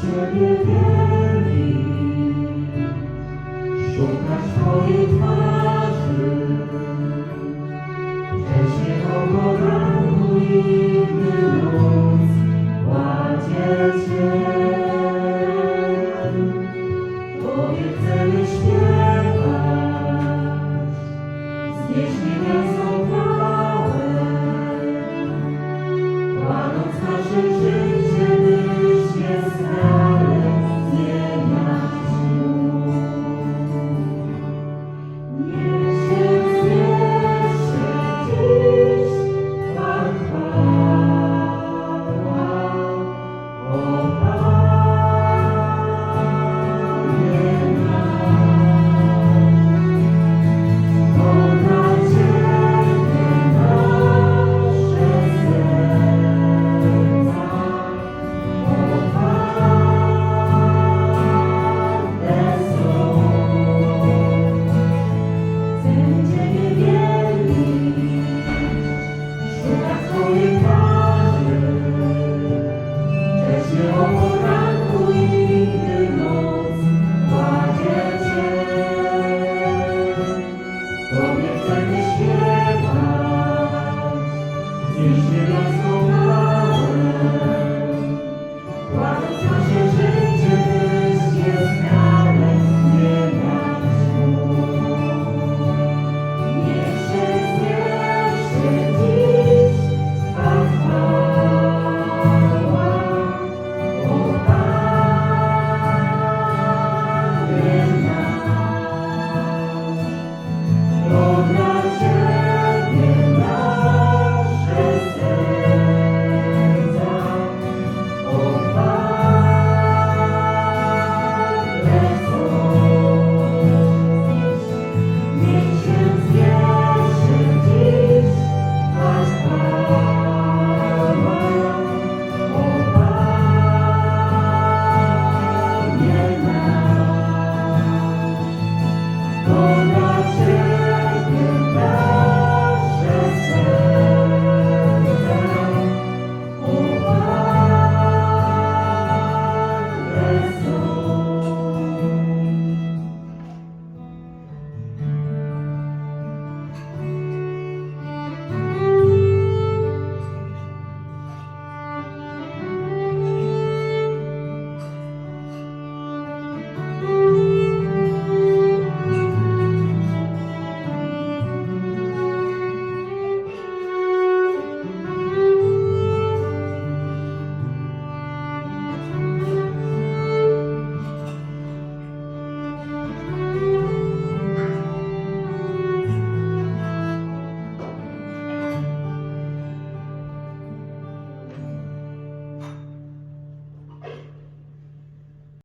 Ciebie wielbi, szukać Twojej twarzy, wcześnie o poranku inny los kładzie Tobie chcemy śpiewać, znieść niebieską chwałę, kładąc nasze. Ти